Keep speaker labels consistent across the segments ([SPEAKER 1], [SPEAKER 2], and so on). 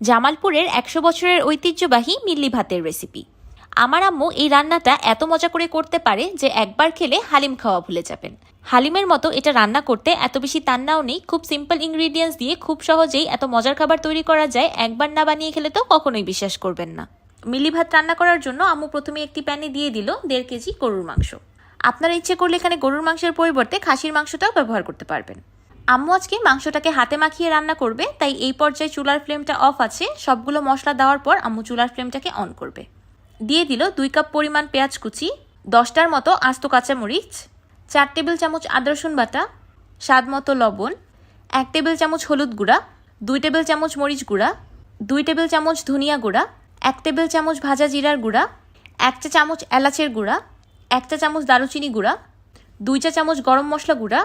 [SPEAKER 1] জামালপুরের একশো বছরের ঐতিহ্যবাহী মিল্লি ভাতের রেসিপি আমার আম্মু এই রান্নাটা এত মজা করে করতে পারে যে একবার খেলে হালিম খাওয়া ভুলে যাবেন। হালিমের মতো এটা রান্না করতে এত বেশি তান্নাও নেই, খুব সিম্পল ইনগ্রিডিয়েন্টস দিয়ে খুব সহজেই এত মজার খাবার তৈরি করা যায়, একবার না বানিয়ে খেলে তো কখনোই বিশ্বাস করবেন না। মিলি ভাত রান্না করার জন্য আম্মু প্রথমে একটি প্যানে দিয়ে দিল দেড় কেজি গরুর মাংস। আপনারা ইচ্ছে করলে এখানে গরুর মাংসের পরিবর্তে খাসির মাংসটাও ব্যবহার করতে পারবেন। আম্মু আজকে মাংসটাকে হাতে মাখিয়ে রান্না করবে, তাই এই পর্যায়ে চুলার ফ্লেমটা অফ আছে। সবগুলো মশলা দেওয়ার পর আম্মু চুলার ফ্লেমটাকে অন করবে। দিয়ে দিল দুই কাপ পরিমাণ পেঁয়াজ কুচি, দশটার মতো আস্ত কাঁচামরিচ, চার টেবিল চামচ আদা রসুন বাটা, স্বাদ মতো লবণ, এক টেবিল চামচ হলুদ গুঁড়া, দুই টেবিল চামচ মরিচ গুঁড়া, দুই টেবিল চামচ ধনিয়া গুঁড়া, এক টেবিল চামচ ভাজা জিরার গুঁড়া, এক চা চামচ এলাচের গুঁড়া, এক চা চামচ দারুচিনি গুঁড়া, দুই চা চামচ গরম মশলা গুঁড়া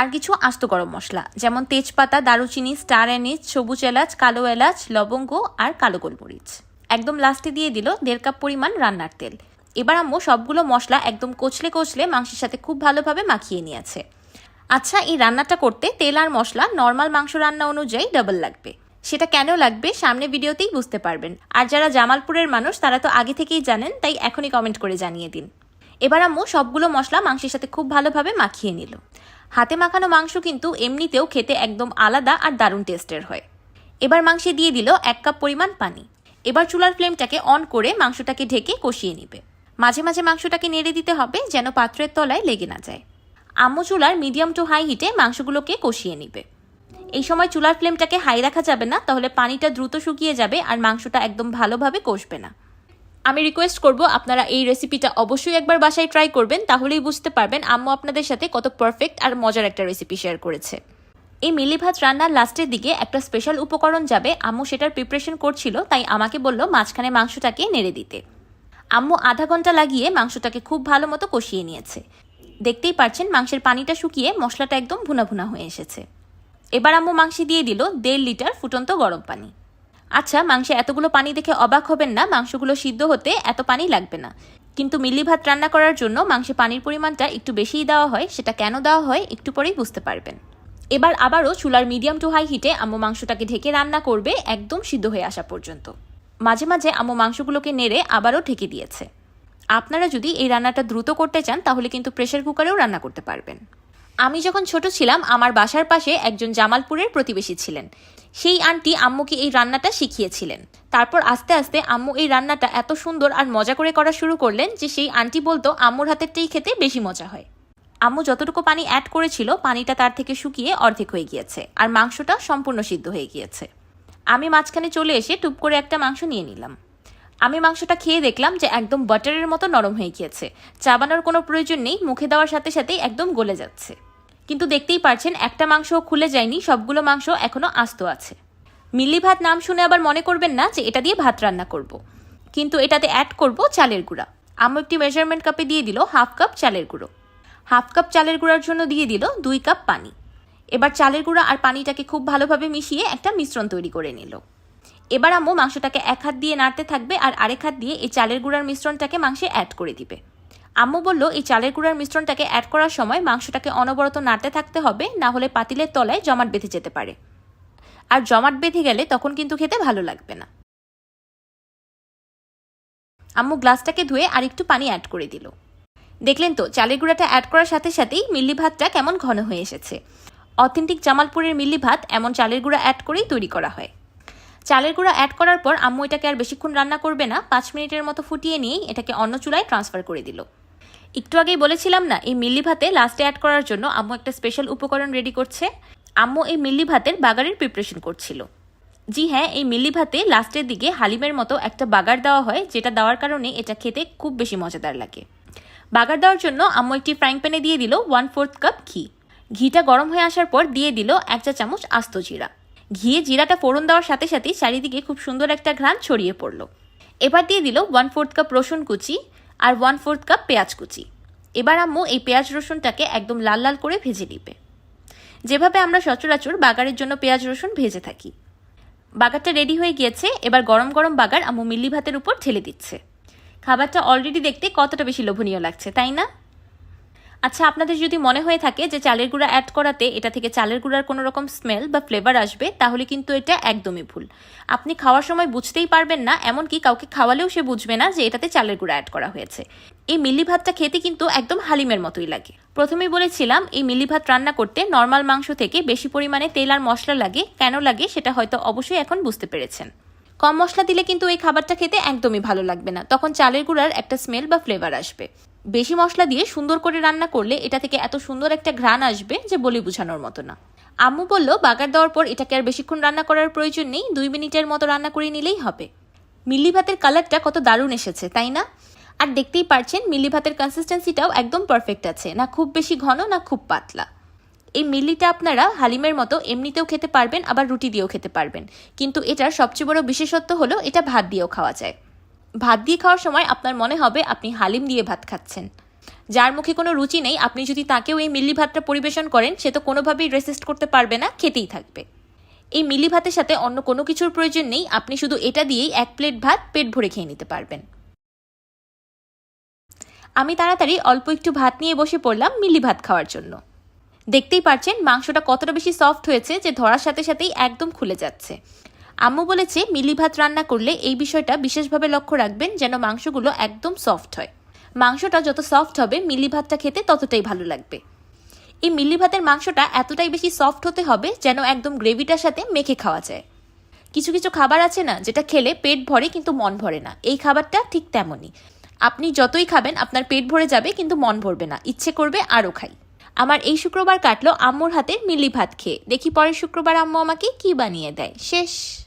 [SPEAKER 1] আর কিছু আস্ত গরম মশলা, যেমন তেজপাতা, দারুচিনি, স্টার অ্যানিজ সবুজ এলাচ, কালো এলাচ, লবঙ্গ আর কালো গোলমরিচ। একদম লাস্টে দিয়ে দিল দেড় কাপ পরিমাণ রান্নার তেল। এবার আম্মু সবগুলো মশলা একদম কচলে কচলে মাংসের সাথে খুব ভালোভাবে মাখিয়ে নিয়েছে। আচ্ছা এই রান্নাটা করতে তেল আর মশলা নর্মাল মাংস রান্না অনুযায়ী ডাবল লাগবে। সেটা কেন লাগবে সামনে ভিডিওতেই বুঝতে পারবেন। আর যারা জামালপুরের মানুষ, তারা তো আগে থেকেই জানেন, তাই এখনই কমেন্ট করে জানিয়ে দিন। এবার আম্মু সবগুলো মশলা মাংসের সাথে খুব ভালোভাবে মাখিয়ে নিল। হাতে মাখানো মাংস কিন্তু এমনিতেও খেতে একদম আলাদা আর দারুণ টেস্টের হয়। এবার মাংসে দিয়ে দিল এক কাপ পরিমাণ পানি। এবার চুলার ফ্লেমটাকে অন করে মাংসটাকে ঢেকে কষিয়ে নিবে। মাঝে মাঝে মাংসটাকে নেড়ে দিতে হবে যেন পাত্রের তলায় লেগে না যায়। আম্মু চুলার মিডিয়াম টু হাই হিটে মাংসগুলোকে কষিয়ে নিবে। এই সময় চুলার ফ্লেমটাকে হাই রাখা যাবে না, তাহলে পানিটা দ্রুত শুকিয়ে যাবে আর মাংসটা একদম ভালোভাবে কষবে না। আমি রিকোয়েস্ট করব, আপনারা এই রেসিপিটা অবশ্যই একবার বাসায় ট্রাই করবেন, তাহলেই বুঝতে পারবেন আম্মু আপনাদের সাথে কত পারফেক্ট আর মজার একটা রেসিপি শেয়ার করেছে। এই মিলি ভাত রান্নার লাস্টের দিকে একটা স্পেশাল উপকরণ যাবে, আম্মু সেটার প্রিপারেশন করছিল, তাই আমাকে বলল মাঝখানে মাংসটাকে নেড়ে দিতে। আম্মু আধা ঘণ্টা লাগিয়ে মাংসটাকে খুব ভালো মতো কষিয়ে নিয়েছে। দেখতেই পাচ্ছেন মাংসের পানিটা শুকিয়ে মশলাটা একদম ভুনা ভুনা হয়ে এসেছে। এবার আম্মু মাংসে দিয়ে দিল দেড় লিটার ফুটন্ত গরম পানি। আচ্ছা মাংসে এতগুলো পানি দেখে অবাক হবেন না, মাংসগুলো সিদ্ধ হতে এত পানি লাগবে না। কিন্তু মিলি ভাত রান্না করার জন্য মাংসে পানির পরিমাণটা একটু বেশিই দেওয়া হয়, সেটা কেন দেওয়া হয় একটু পরেই বুঝতে পারবেন। এবার আবারও চুলার মিডিয়াম টু হাই হিটে আম্মু মাংসটাকে ঢেকে রান্না করবে একদম সিদ্ধ হয়ে আসা পর্যন্ত। মাঝে মাঝে আম্মু মাংসগুলোকে নেড়ে আবারও ঢেকে দিয়েছে। আপনারা যদি এই রান্নাটা দ্রুত করতে চান, তাহলে কিন্তু প্রেশার কুকারেও রান্না করতে পারবেন। আমি যখন ছোট ছিলাম, আমার বাসার পাশে একজন জামালপুরের প্রতিবেশী ছিলেন। সেই আন্টি আম্মুকে এই রান্নাটা শিখিয়েছিলেন। তারপর আস্তে আস্তে আম্মু এই রান্নাটা এত সুন্দর আর মজা করে করা শুরু করলেন যে সেই আন্টি বলতো, আম্মুর হাতেরটাই খেতে বেশি মজা হয়। আম্মু যতটুকু পানি অ্যাড করেছিল, পানিটা তার থেকে শুকিয়ে অর্ধেক হয়ে গিয়েছে আর মাংসটা সম্পূর্ণ সিদ্ধ হয়ে গিয়েছে। আমি মাঝখানে চলে এসে টুপ করে একটা মাংস নিয়ে নিলাম। আমি মাংসটা খেয়ে দেখলাম যে একদম বাটারের মতো নরম হয়ে গিয়েছে। চাবানোর কোনো প্রয়োজন নেই, মুখে দেওয়ার সাথে সাথেই একদম গলে যাচ্ছে। কিন্তু দেখতেই পারছেন, একটা মাংসও খুলে যায়নি, সবগুলো মাংস এখনও আস্ত আছে। মিল্লি ভাত নাম শুনে আবার মনে করবেন না যে এটা দিয়ে ভাত রান্না করব। কিন্তু এটাতে অ্যাড করব চালের গুঁড়া। আম্মু একটি মেজারমেন্ট কাপে দিয়ে দিল হাফ কাপ চালের গুঁড়ো। হাফ কাপ চালের গুঁড়ার জন্য দিয়ে দিল দুই কাপ পানি। এবার চালের গুঁড়া আর পানিটাকে খুব ভালোভাবে মিশিয়ে একটা মিশ্রণ তৈরি করে নিল। এবার আম্মু মাংসটাকে এক হাত দিয়ে নাড়তে থাকবে আর আরেক হাত দিয়ে এই চালের গুঁড়ার মিশ্রণটাকে মাংসে অ্যাড করে দিবে। আম্মু বলল, এই চালের গুঁড়ার মিশ্রণটাকে অ্যাড করার সময় মাংসটাকে অনবরত নাড়তে থাকতে হবে, না হলে পাতিলের তলায় জমাট বেঁধে যেতে পারে। আর জমাট বেঁধে গেলে তখন কিন্তু খেতে ভালো লাগবে না। আম্মু গ্লাসটাকে ধুয়ে আর একটু পানি অ্যাড করে দিল। দেখলেন তো, চালের গুঁড়াটা অ্যাড করার সাথে সাথেই মিল্লি ভাতটা কেমন ঘন হয়ে এসেছে। অথেন্টিক জামালপুরের মিল্লি ভাত এমন চালের গুঁড়া অ্যাড করেই তৈরি করা হয়। চালের গুঁড়া অ্যাড করার পর আম্মু এটাকে আর বেশিক্ষণ রান্না করবে না, পাঁচ মিনিটের মতো ফুটিয়ে নিয়েই এটাকে অন্য চুলায় ট্রান্সফার করে দিল। একটু আগেই বলেছিলাম না, এই মিল্লি ভাতে লাস্টে অ্যাড করার জন্য আম্মু একটা স্পেশাল উপকরণ রেডি করছে। আম্মু এই মিল্লি ভাতের বাগারের প্রিপারেশন করছিল। জি হ্যাঁ এই মিল্লি ভাতে লাস্টের দিকে হালিমের মতো একটা বাগার দেওয়া হয়, যেটা দেওয়ার কারণে এটা খেতে খুব বেশি মজাদার লাগে। বাগার দেওয়ার জন্য আম্মু একটি ফ্রাইং প্যানে দিয়ে দিল ওয়ান ফোর্থ কাপ ঘি। ঘিটা গরম হয়ে আসার পর দিয়ে দিল এক চা চামচ আস্ত জিরা। ঘিয়ে জিরাটা ফোড়ন দেওয়ার সাথে সাথেই চারিদিকে খুব সুন্দর একটা ঘ্রাণ ছড়িয়ে পড়ল। এবার দিয়ে দিল ওয়ান ফোর্থ কাপ রসুন কুচি আর ওয়ান ফোর্থ কাপ পেঁয়াজ কুচি। এবার আম্মু এই পেঁয়াজ রসুনটাকে একদম লাল লাল করে ভেজে নিবে। যেভাবে আমরা সচরাচর বাগারের জন্য পেঁয়াজ রসুন ভেজে থাকি। বাগারটা রেডি হয়ে গিয়েছে, এবার গরম গরম বাগার আম্মু মিল্লি ভাতের উপর ঢেলে দিচ্ছে। খাবারটা অলরেডি দেখতে কতটা বেশি লোভনীয় লাগছে, তাই না? আচ্ছা আপনাদের যদি মনে হয়ে থাকে যে চালের গুঁড়া অ্যাড করাতে এটা থেকে চালের গুঁড়ার কোনো রকম স্মেল বা ফ্লেভার আসবে, তাহলে কিন্তু এটা একদমই ভুল। আপনি খাওয়ার সময় বুঝতেই পারবেন না, এমনকি কাউকে খাওয়ালেও সে বুঝবে না যে এটাতে চালের গুঁড়া অ্যাড করা হয়েছে। এই মিলি ভাতটা খেতে কিন্তু একদম হালিমের মতোই লাগে। প্রথমেই বলেছিলাম, এই মিলি ভাত রান্না করতে নর্মাল মাংস থেকে বেশি পরিমাণে তেল আর মশলা লাগে। কেন লাগে সেটা হয়তো অবশ্যই এখন বুঝতে পেরেছেন। কম মশলা দিলে কিন্তু এই খাবারটা খেতে একদমই ভালো লাগবে না। তখন চালের গুঁড়ার একটা স্মেল বা ফ্লেভার আসবে। বেশি মশলা দিয়ে সুন্দর করে রান্না করলে এটা থেকে এত সুন্দর একটা ঘ্রাণ আসবে যে বলি বোঝানোর মতো না। আম্মু বলল, বাগার দেওয়ার পর এটাকে আর বেশিক্ষণ রান্না করার প্রয়োজন নেই, দুই মিনিটের মতো রান্না করে নিলেই হবে। মিল্লি ভাতের কালারটা কত দারুণ এসেছে, তাই না? আর দেখতেই পারছেন, মিল্লি ভাতের কনসিস্টেন্সিটাও একদম পারফেক্ট আছে, না খুব বেশি ঘন, না খুব পাতলা। এই মিল্লিটা আপনারা হালিমের মতো এমনিতেও খেতে পারবেন, আবার রুটি দিয়েও খেতে পারবেন। কিন্তু এটার সবচেয়ে বড় বিশেষত্ব হলো এটা ভাত দিয়েও খাওয়া যায়। ভাত দিয়ে খাওয়ার সময় আপনার মনে হবে আপনি হালিম দিয়ে ভাত খাচ্ছেন। যার মুখে কোনো রুচি নেই, আপনি যদি তাকেও এই মিল্লি ভাতটা পরিবেশন করেন, সে তো কোনোভাবেই রেসিস্ট করতে পারবে না, খেতেই থাকবে। এই মিলি ভাতের সাথে অন্য কোনো কিছুর প্রয়োজন নেই, আপনি শুধু এটা দিয়েই এক প্লেট ভাত পেট ভরে খেয়ে নিতে পারবেন। আমি তাড়াতাড়ি অল্প একটু ভাত নিয়ে বসে পড়লাম মিলি ভাত খাওয়ার জন্য। দেখতেই পারছেন মাংসটা কতটা বেশি সফট হয়েছে যে ধরার সাথে সাথেই একদম খুলে যাচ্ছে। আম্মু বলেছে, মিলি ভাত রান্না করলে এই বিষয়টা বিশেষভাবে লক্ষ্য রাখবেন যেন মাংসগুলো একদম সফট হয়। মাংসটা যত সফট হবে, মিলি ভাতটা খেতে ততটাই ভালো লাগবে। এই মিলি ভাতের মাংসটা এতটাই বেশি সফট হতে হবে যেন একদম গ্রেভিটার সাথে মেখে খাওয়া যায়। কিছু কিছু খাবার আছে না যেটা খেলে পেট ভরে কিন্তু মন ভরে না। এই খাবারটা ঠিক তেমনই। আপনি যতই খাবেন, আপনার পেট ভরে যাবে কিন্তু মন ভরবে না। ইচ্ছে করবে আরও খাই। আমার এই শুক্রবার কাটলো আম্মুর হাতের মিলি ভাত খেয়ে। দেখি পরের শুক্রবার আম্মু আমাকে কি বানিয়ে দেয়। শেষ।